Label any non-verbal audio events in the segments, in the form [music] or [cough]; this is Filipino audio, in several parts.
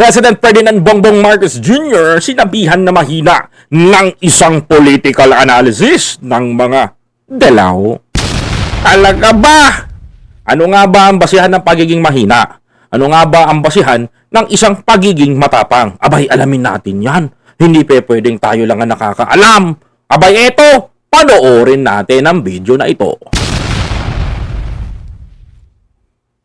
President Ferdinand Bongbong Marcos Jr. sinabihan na mahina ng isang political analysis ng mga dalaw. Talaga ba? Ano nga ba ang basihan ng pagiging mahina? Ano nga ba ang basihan ng isang pagiging matapang? Abay, alamin natin yan. Hindi pe pwedeng tayo lang ang nakakaalam. Abay, eto, panoorin natin ang video na ito.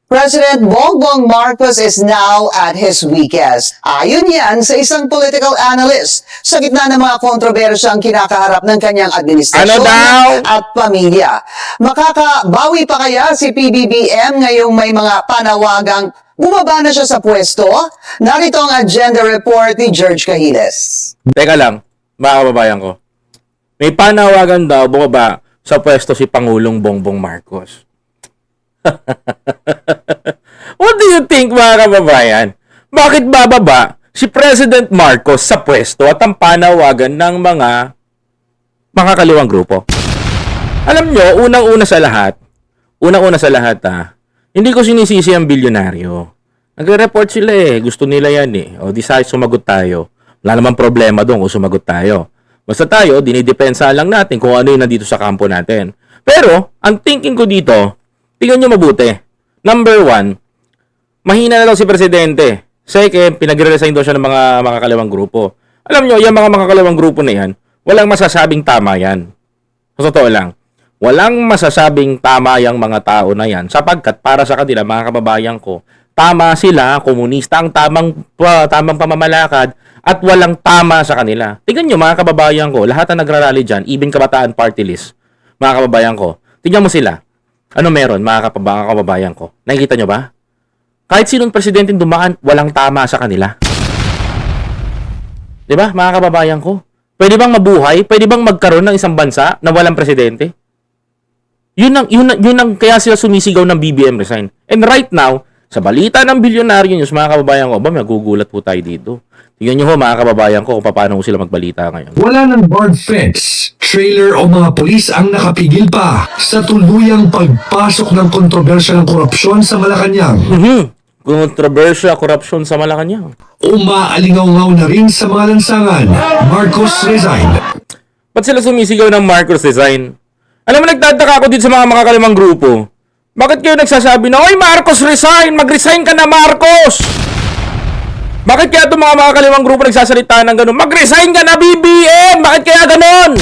President Bongbong Marcos is now at his weakest. Ayon yan sa isang political analyst sa gitna ng mga kontrobersyang kinakaharap ng kanyang administrasyon Ano at pamilya. Makakabawi pa kaya si PBBM ngayong may mga panawagang bumaba na siya sa pwesto? Narito ang agenda report ni George Cahiles. Teka lang, mga kababayan ko. May panawagan daw bumaba sa pwesto si Pangulong Bongbong Marcos. [laughs] What do you think mga kababayan? Bakit bababa si President Marcos sa pwesto at ang panawagan ng mga makakaliwang grupo? Alam nyo, unang-una sa lahat, unang-una sa lahat ah, hindi ko sinisisi ang bilyonaryo. Nagre-report sila eh. Gusto nila yan eh. O di sa sumagot tayo. Wala namang problema doon kung sumagot tayo. Basta tayo, dinidepensa lang natin kung ano yung nandito sa kampo natin. Pero, ang thinking ko dito, tingnan nyo mabuti. Number one, mahina na daw si Presidente. Second, pinagre-resign daw siya ng mga makakaliwang grupo. Alam nyo, yung mga makakaliwang grupo na yan, walang masasabing tama yan. Sa totoo lang, walang masasabing tama yung mga tao na yan sapagkat para sa kanila, mga kababayan ko, tama sila, komunista ang tamang, pa, tamang pamamalakad at walang tama sa kanila. Tingnan nyo mga kababayan ko, lahat na nagrarally dyan, even kabataan party list, mga kababayan ko, tingnan mo sila. Ano meron mga kapaba- mga kababayan ko? Nakikita nyo ba? Kahit sinong presidente dumaan, walang tama sa kanila. 'Di ba, mga kababayan ko? Pwede bang mabuhay? Pwede bang magkaroon ng isang bansa na walang presidente? Yun ang, yun, yun ang kaya sila sumisigaw ng BBM resign. And right now, sa balita ng bilyonaryo news, mga kababayan ko, ba, magugulat po tayo dito. Tingnan nyo ho, mga kababayan ko, kung paano sila magbalita ngayon. Wala ng guard fence, trailer o mga pulis ang nakapigil pa sa tuluyang pagpasok ng kontrobersya ng korupsyon sa Malacanang. Mhm. Kontrobersya, korupsyon sa Malacanang. Umaalingaw-ngaw na rin sa mga lansangan. Marcos resigned. Ba't sila sumisigaw ng Marcos resign? Alam mo, nagtataka ako dito sa mga makakalimang grupo. Bakit kayo nagsasabi na, Oy, Marcos resign! Mag-resign ka na, Marcos! Bakit kaya itong mga makakalimang grupo nagsasalita ng gano'n? Mag-resign ka na, BBM! Bakit kaya gano'n?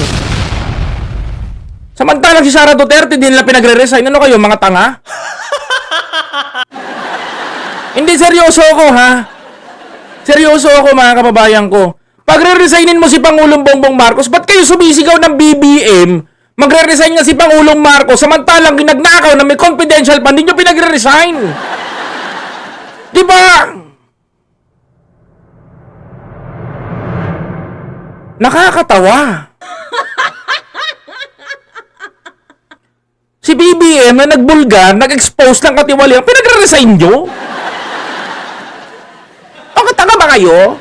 Samantalang si Sara Duterte, din nila pinagre-resign. Ano kayo, mga tanga? [laughs] Hindi, seryoso ako, ha? Seryoso ako, mga kababayan ko. Pagre-resignin mo si Pangulong Bongbong Marcos, ba't kayo sumisigaw ng BBM? Magre-resign nga si Pangulong Marcos, samantalang ginagnakaw na may confidential fund, hindi nyo pinagre-resign. Di ba? Nakakatawa. Si BBM na nagbulgar, nag-expose ng katiwalian, pinagre-resign nyo? Ang tanga ba kayo?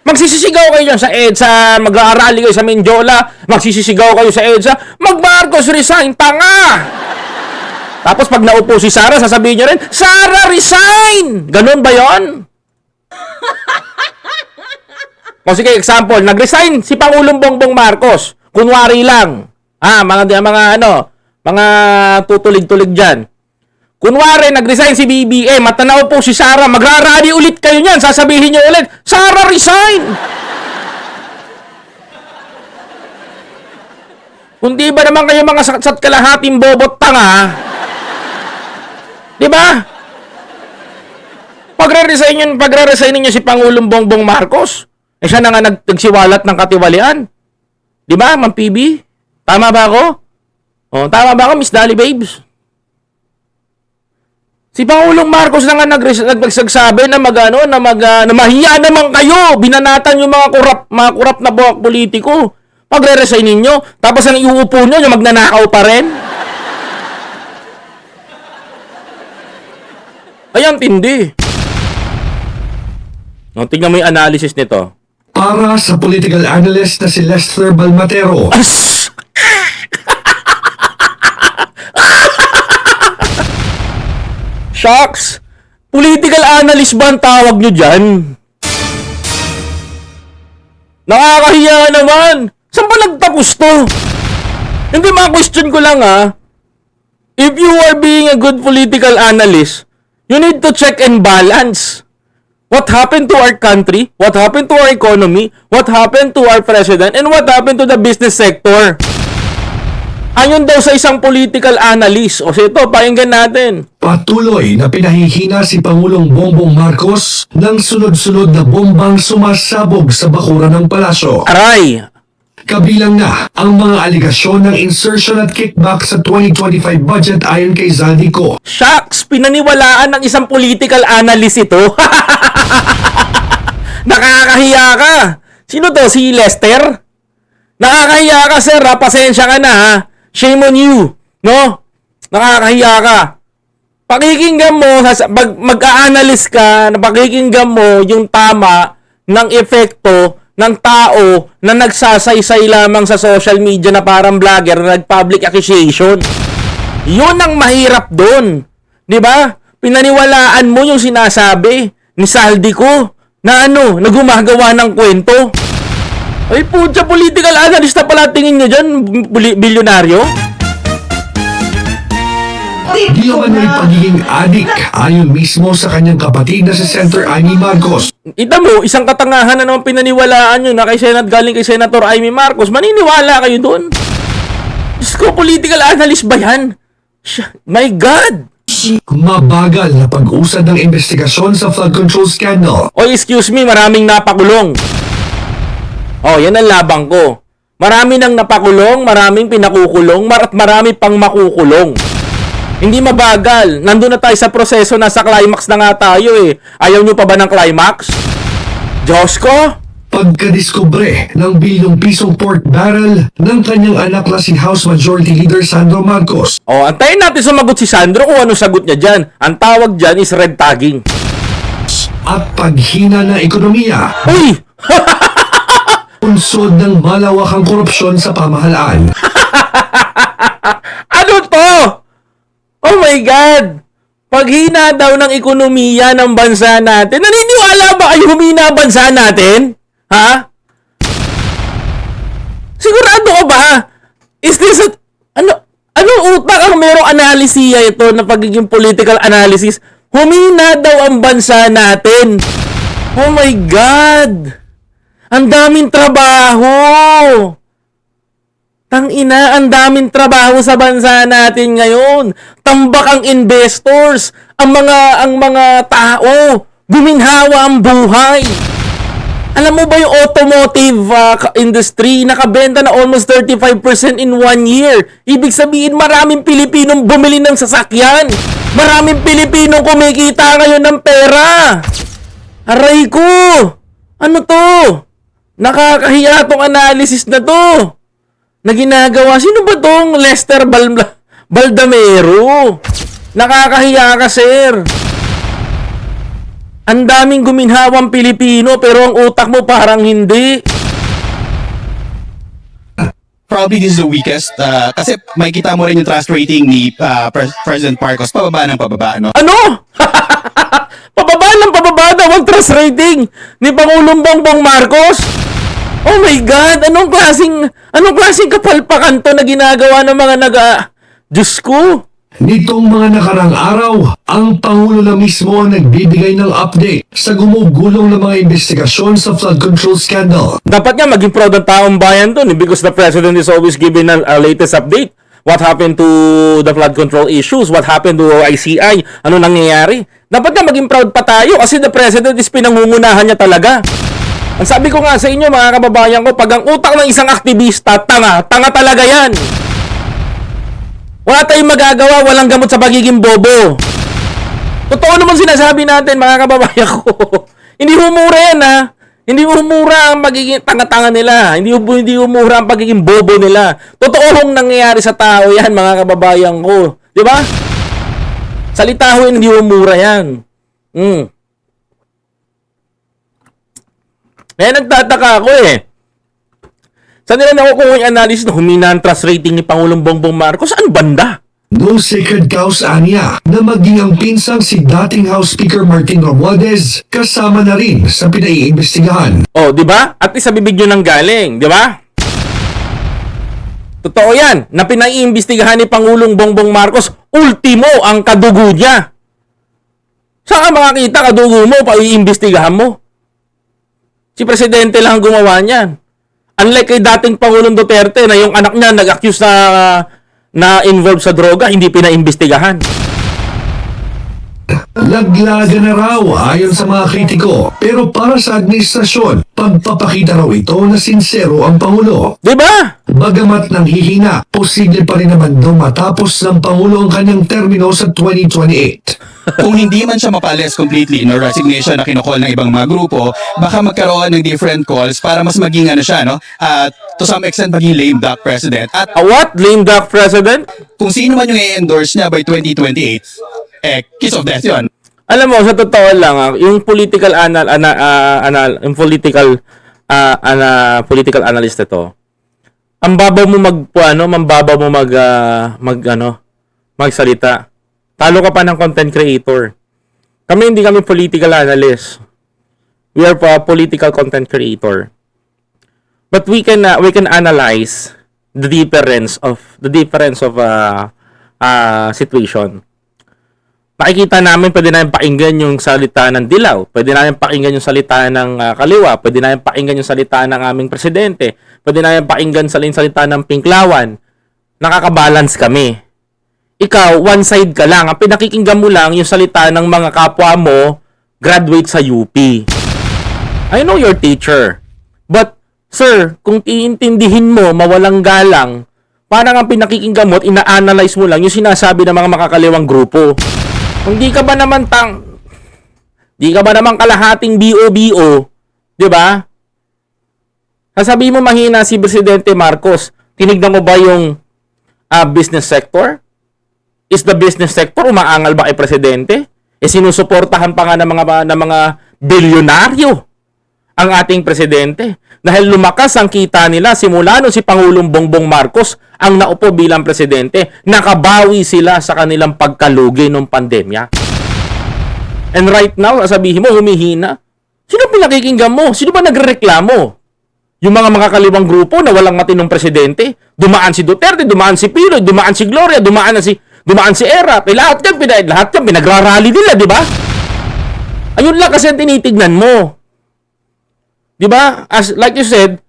Magsisisigaw kayo sa EDSA, mag-aarali kayo sa Menjola, magsisisigaw kayo sa EDSA, mag-Marcos resign, tanga! Tapos pag naupo si Sara, sasabihin nyo rin, Sara, resign! Ganun ba yon? o sige, example, nag-resign si Pangulong Bongbong Marcos. Kunwari lang. Ah, mga, mga ano, mga tutulig-tulig dyan. Kunwari, nag-resign si BBM at tanaw po si Sara, magrarally ulit kayo niyan. Sasabihin niyo ulit, Sara, resign! Kung di ba naman kayo mga saksat kalahating bobot tanga, di ba? Pagre-resign yun, pagre-resign niyo si Pangulong Bongbong Marcos, eh siya na nga nag- nagsiwalat ng katiwalian. Di ba, Ma'am PB? Tama ba ako? Oh, tama ba ako, Miss Dali Babes? Si Pangulong Marcos na nga nag- nagsagsabi na magano na mag ah, na mahiya naman kayo. Binanatan yung mga kurap mga kurap na buwak politiko. Pagre-resign ninyo, tapos ang iuupo nyo, yung magnanakaw pa rin. [laughs] Ayan, tindi. No, tingnan mo yung analysis nito. Para sa political analyst na si Lester Balmatero, As! Shocks! Political analyst ba ang tawag nyo dyan? Nakakahiya naman! Saan ba nagtapos to? Hindi, mga question ko lang ha. If you are being a good political analyst, you need to check and balance. What happened to our country? What happened to our economy? What happened to our president? And what happened to the business sector? Ayon daw sa isang political analyst. O ito, pakinggan natin. Patuloy na pinahihina si Pangulong Bongbong Marcos ng sunod-sunod na bombang sumasabog sa bakuran ng palasyo. Aray! Kabilang na ang mga aligasyon ng insertion at kickback sa 2025 budget ayon kay Zaldico. Shucks! Pinaniwalaan ng isang political analyst ito. [laughs] Nakakahiya ka! Sino to? Si Lester? Nakakahiya ka, sir. Ha? Pasensya ka na, ha? Shame on you. No? Nakakahiya ka. Pakikinggan mo, mag, mag-a-analyst ka, na pakikinggan mo yung tama ng epekto ng tao na nagsasaysay lamang sa social media na parang vlogger na nag-public accusation. Yun ang mahirap doon. 'Di ba? Pinaniwalaan mo yung sinasabi ni Saldi ko na ano, na gumagawa ng kwento. Ay, putya, political analyst na pala tingin nyo dyan, bilyonaryo? Di naman may pagiging adik ayon mismo sa kanyang kapatid na si Senator Amy Marcos. Ita mo, isang katangahan na naman pinaniwalaan nyo na kay Senat galing kay Senator Amy Marcos. Maniniwala kayo doon? Diyos ko, political analyst ba yan? My God! Mabagal na pag-usad ng investigasyon sa flood control scandal. O excuse me, maraming napakulong. Oh, yan ang labang ko. Marami nang napakulong, maraming pinakukulong, mar- at marami pang makukulong. Hindi mabagal. Nandun na tayo sa proseso, nasa climax na nga tayo eh. Ayaw nyo pa ba ng climax? Diyos ko? Pagkadiskubre ng bilyong pisong pork barrel ng kanyang anak na si House Majority Leader Sandro Marcos. O, antayin natin sumagot si Sandro kung ano sagot niya dyan. Ang tawag dyan is red tagging. At paghina ng ekonomiya, Uy! [laughs] unsod ng malawakang korupsyon sa pamahalaan. [laughs] Ano to? Oh my God! Paghina daw ng ekonomiya ng bansa natin. Naniniwala ba kayo humina ang bansa natin? Ha? Sigurado ka ba? Is this a, ano, ano utak ang merong analisiya ito na pagiging political analysis? Humina daw ang bansa natin. Oh my God! Ang daming trabaho! Tangina, ang daming trabaho sa bansa natin ngayon. Tambak ang investors, ang mga ang mga tao, guminhawa ang buhay. Alam mo ba yung automotive uh, industry nakabenta na almost 35% in one year? Ibig sabihin maraming Pilipinong bumili ng sasakyan. Maraming Pilipinong kumikita ngayon ng pera. Aray ko! Ano to? Nakakahiya tong analysis na to na ginagawa. Sino ba tong Lester Bal- Baldamero? Nakakahiya ka, sir. Ang daming guminhawang Pilipino pero ang utak mo parang hindi. probably this is the weakest uh, kasi makikita mo rin yung trust rating ni uh, Pres- President Marcos pababa ng pababa no Ano? [laughs] pababa ng pababa daw ang trust rating ni Pangulong Bongbong Marcos? Oh my God! Anong klaseng, anong klaseng kapalpakan to na ginagawa ng mga naga... Diyos ko! Nitong mga nakarang araw, ang Pangulo na mismo ang nagbibigay ng update sa gumugulong na mga investigasyon sa flood control scandal. Dapat nga maging proud ang taong bayan eh, because the president is always giving a, a latest update. What happened to the flood control issues? What happened to ICI? Ano nangyayari? Dapat nga maging proud pa tayo kasi the president is pinangungunahan niya talaga. Ang sabi ko nga sa inyo mga kababayan ko, pag ang utak ng isang aktivista, tanga, tanga talaga yan. Wala tayong magagawa, walang gamot sa pagiging bobo. Totoo naman sinasabi natin, mga kababayan ko. [laughs] hindi humura yan, ha? Hindi humura ang magiging tanga-tanga nila. Hindi, hindi humura ang pagiging bobo nila. Totoo hong nangyayari sa tao yan, mga kababayan ko. Di ba? Salita hindi humura yan. Hmm. Kaya nagtataka ako eh. Saan nila nakukuha yung analysis na humina ang trust rating ni Pangulong Bongbong Marcos? Saan banda? No sacred cows anya na maging ang pinsang si dating House Speaker Martin Romualdez kasama na rin sa pinaiimbestigahan. Oh, di ba? At least sa bibig nyo nang galing, di ba? Totoo yan, na pinaiimbestigahan ni Pangulong Bongbong Marcos, ultimo ang kadugo niya. Saan ka makakita kadugo mo, paiimbestigahan mo? Si Presidente lang ang gumawa niyan. Unlike kay dating Pangulong Duterte na yung anak niya nag-accuse na na involved sa droga, hindi pinaimbestigahan. Laglaga na raw ayon sa mga kritiko. Pero para sa administrasyon, pagpapakita raw ito na sincero ang Pangulo. Di ba? Bagamat nanghihina, posible pa rin naman daw matapos ng Pangulo ang kanyang termino sa 2028. Kung hindi man siya mapalis completely no resignation na kinokol ng ibang mga grupo, baka magkaroon ng different calls para mas maging ano siya, no? At to some extent maging lame duck president. At A what? Lame duck president? kung sino man yung i-endorse niya by 2028, eh, kiss of death yun. Alam mo, sa totoo lang, ah, yung political anal, ana, ah, anal yung political ah, ana, political analyst ito, ang babaw mo mag ano, mambabaw mo mag ah, mag ano, magsalita. Talo ka pa ng content creator. Kami hindi kami political analyst. We are pa political content creator. But we can ah, we can analyze the difference of the difference of uh, uh, situation nakikita namin pwede namin pakinggan yung salita ng dilaw, pwede namin pakinggan yung salita ng ah, kaliwa, pwede namin pakinggan yung salita ng aming presidente, pwede namin pakinggan sa salita ng pinklawan. Nakakabalance kami. Ikaw, one side ka lang. Ang pinakikinggan mo lang yung salita ng mga kapwa mo graduate sa UP. I know your teacher. But, sir, kung iintindihin mo, mawalang galang, parang ang pinakikinggan mo at ina-analyze mo lang yung sinasabi ng mga makakaliwang grupo. Kung di ka ba naman tang di ka ba naman kalahating BO-BO, 'di ba? Sasabihin mo mahina si Presidente Marcos. Tinignan mo ba yung ah, business sector? Is the business sector umaangal ba kay presidente? Eh sinusuportahan pa nga ng mga ng mga bilyonaryo ang ating presidente. Dahil lumakas ang kita nila simula nung si Pangulong Bongbong Marcos ang naupo bilang presidente, nakabawi sila sa kanilang pagkalugi ng pandemya. And right now, sabihin mo, humihina. Sino pinakikinggan mo? Sino ba nagrereklamo? Yung mga makakaliwang grupo na walang matinong presidente, dumaan si Duterte, dumaan si Pinoy, dumaan si Gloria, dumaan na si dumaan si Era, eh, lahat yan, pinag, lahat yan, pinagrarally nila, di ba? Ayun lang kasi tinitignan mo. Di ba? As like you said,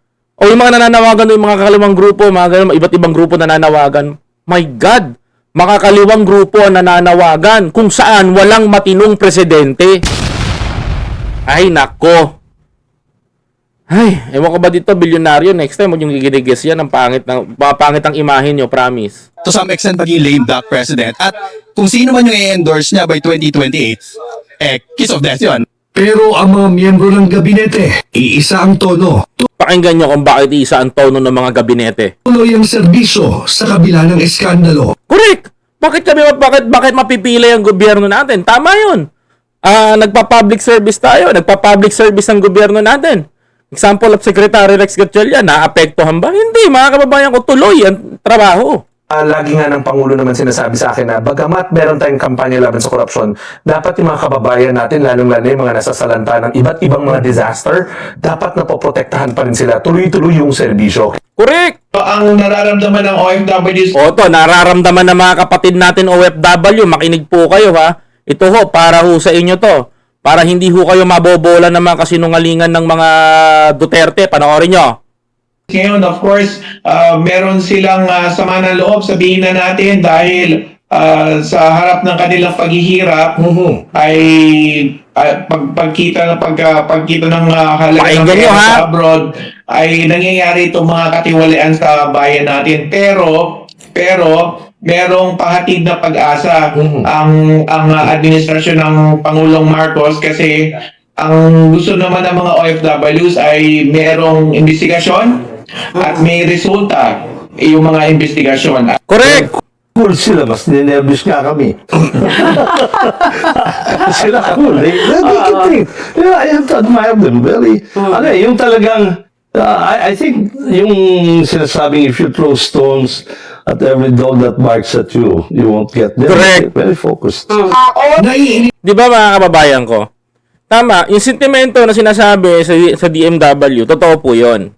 o yung mga nananawagan yung mga kakaliwang grupo, mga ganun, iba't ibang grupo nananawagan. My God, makakaliwang grupo ang nananawagan kung saan walang matinong presidente. Ay, nako. Ay, ewan ko ba dito, bilyonaryo, next time, huwag yung gigigigas yan, ang pangit, ng, pangit ang imahin nyo, promise. To some extent maging lame duck president. At kung sino man yung i-endorse niya by 2028, eh, kiss of death yun. Pero ang mga miyembro ng gabinete, iisa ang tono. Pakinggan nyo kung bakit isa ang tono ng mga gabinete. Tuloy ang serbisyo sa kabila ng eskandalo. Correct. Bakit kami bakit bakit mapipili ang gobyerno natin? Tama 'yun. Ah, nagpa-public service tayo, nagpa-public service ang gobyerno natin. Example of Secretary Rex Gatchalian, naapektuhan ba? Hindi, mga kababayan ko, tuloy ang trabaho. Ah, lagi nga ng Pangulo naman sinasabi sa akin na bagamat meron tayong kampanya laban sa korupsyon, dapat yung mga kababayan natin, lalong-lalo yung mga nasasalanta ng iba't ibang mga disaster, dapat napoprotektahan pa rin sila. Tuloy-tuloy yung serbisyo. Correct. ang nararamdaman ng OFWs O to, nararamdaman ng mga kapatid natin OFW, makinig po kayo ha. Ito ho, para ho sa inyo to. Para hindi ho kayo mabobola ng mga kasinungalingan ng mga Duterte. Panoorin nyo. ngayon, of course, uh, meron silang uh, sama ng loob, sabihin na natin, dahil uh, sa harap ng kanilang paghihirap, ay uh, pag, pagkita, pag, uh, pagkita ng uh, halaga ng pera ha? sa abroad, ay nangyayari itong mga katiwalian sa bayan natin. Pero, pero, merong pahatid na pag-asa ang ang uh, administrasyon ng Pangulong Marcos kasi ang gusto naman ng mga OFWs ay merong investigasyon at may resulta yung mga investigasyon. Correct. cool sila, mas ninervous nga kami. [laughs] sila cool. They, they, can think. Yeah, I have to admire them. Very, ano eh, yung talagang Uh, I, I think yung sinasabing if you throw stones at every dog that barks at you, you won't get them. Correct. Very focused. Naiinip Di ba mga kababayan ko? Tama, yung sentimento na sinasabi sa, sa DMW, totoo po yun.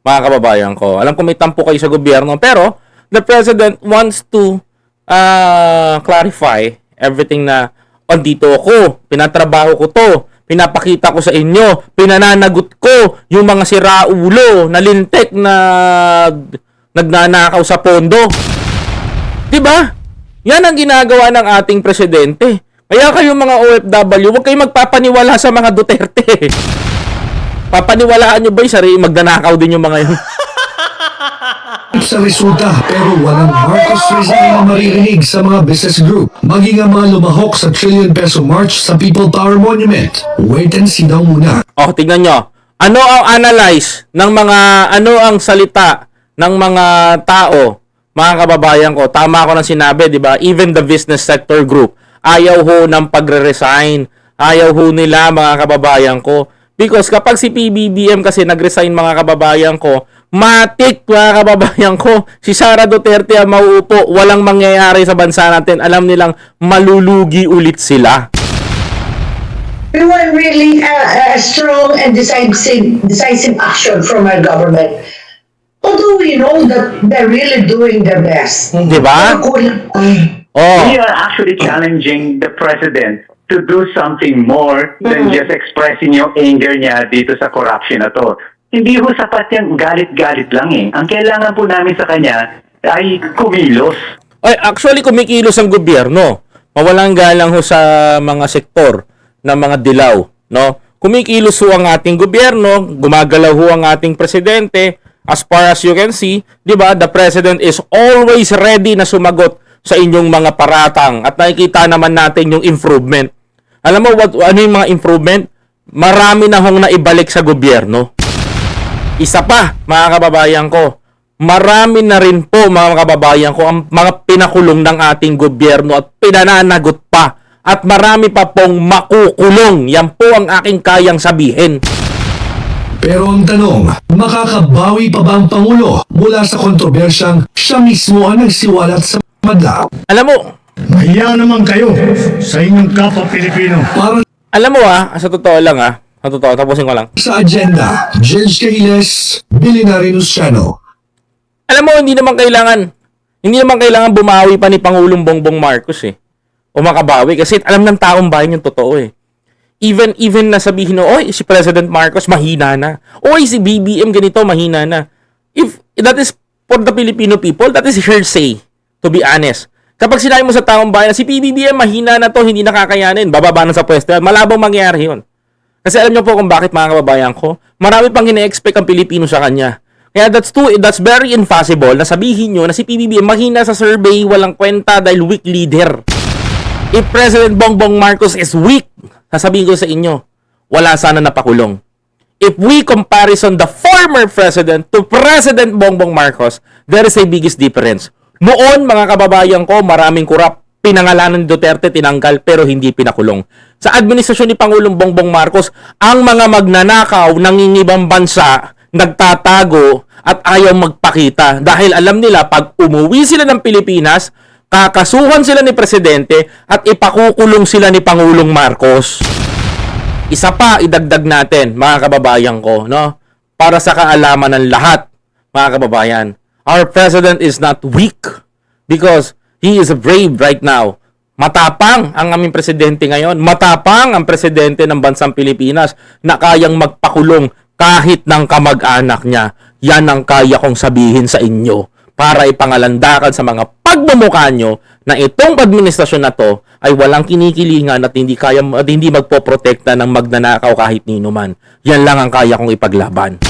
Mga kababayan ko. Alam ko may tampo kayo sa gobyerno, pero the President wants to uh, clarify everything na andito ako, pinatrabaho ko to, pinapakita ko sa inyo, pinananagot ko yung mga siraulo na lintek na nagnanakaw sa pondo. 'Di ba? Yan ang ginagawa ng ating presidente. Kaya kayo mga OFW, huwag kayong magpapaniwala sa mga Duterte. Papaniwalaan nyo ba yung sarili, magnanakaw din yung mga yun? [laughs] sa resulta pero walang Marcos Rizal na maririnig sa mga business group. Maging ang mga lumahok sa trillion peso march sa People Power Monument. Wait and see daw muna. O, tingnan nyo. Ano ang analyze ng mga, ano ang salita ng mga tao, mga kababayan ko? Tama ako ng sinabi, di ba? Even the business sector group, ayaw ho ng pagre-resign. Ayaw ho nila, mga kababayan ko. Because kapag si PBBM kasi nag-resign, mga kababayan ko, matik, mga kababayan ko, si Sara Duterte ang mauupo, walang mangyayari sa bansa natin. Alam nilang malulugi ulit sila. We want really a, a strong and decisive, decisive action from our government. Although we know that they're really doing their best. Di ba? Oh. We are actually challenging the president to do something more than just expressing yung anger niya dito sa corruption na to. Hindi ho sapat yung galit-galit lang eh. Ang kailangan po namin sa kanya ay kumilos. Ay, actually, kumikilos ang gobyerno. Mawalang galang ho sa mga sektor ng mga dilaw. No? Kumikilos ho ang ating gobyerno, gumagalaw ho ang ating presidente. As far as you can see, di ba, the president is always ready na sumagot sa inyong mga paratang at nakikita naman natin yung improvement. Alam mo what ano yung mga improvement? Marami na hong naibalik sa gobyerno. Isa pa, mga kababayan ko, marami na rin po, mga kababayan ko, ang mga pinakulong ng ating gobyerno at pinananagot pa. At marami pa pong makukulong. Yan po ang aking kayang sabihin. Pero ang tanong, makakabawi pa ba ang Pangulo mula sa kontrobersyang siya mismo ang nagsiwalat sa madla? Alam mo, Mahiya naman kayo sa inyong kapwa Pilipino. Para alam mo ah, sa totoo lang ah, sa totoo, tapusin ko lang. sa agenda, Judge Cahiles, News Channel. Alam mo, hindi naman kailangan, hindi naman kailangan bumawi pa ni Pangulong Bongbong Marcos eh. O makabawi kasi alam ng taong bayan yung totoo eh. Even even na sabihin no, oy, si President Marcos mahina na. Oy, si BBM ganito mahina na. If that is for the Filipino people, that is hearsay, to be honest. Kapag sinabi mo sa taong bayan, si PBBM mahina na to, hindi nakakayanin, bababa na sa pwesto, malabong mangyayari yun. Kasi alam niyo po kung bakit mga kababayan ko, marami pang ine-expect ang Pilipino sa kanya. Kaya that's too, that's very impossible na sabihin nyo na si PBBM mahina sa survey, walang kwenta dahil weak leader. If President Bongbong Marcos is weak, sasabihin ko sa inyo, wala sana napakulong. If we comparison the former president to President Bongbong Marcos, there is a biggest difference. Noon, mga kababayan ko, maraming kurap. Pinangalanan ni Duterte, tinanggal, pero hindi pinakulong. Sa administrasyon ni Pangulong Bongbong Marcos, ang mga magnanakaw, nangingibang bansa, nagtatago, at ayaw magpakita. Dahil alam nila, pag umuwi sila ng Pilipinas, kakasuhan sila ni Presidente, at ipakukulong sila ni Pangulong Marcos. Isa pa idagdag natin, mga kababayan ko, no? Para sa kaalaman ng lahat, mga kababayan. Our president is not weak because he is brave right now. Matapang ang aming presidente ngayon. Matapang ang presidente ng bansang Pilipinas na kayang magpakulong kahit ng kamag-anak niya. Yan ang kaya kong sabihin sa inyo para ipangalandakan sa mga pagmumukha nyo na itong administrasyon na to ay walang kinikilingan at hindi kaya at hindi magpoprotekta ng magnanakaw kahit nino man. Yan lang ang kaya kong ipaglaban.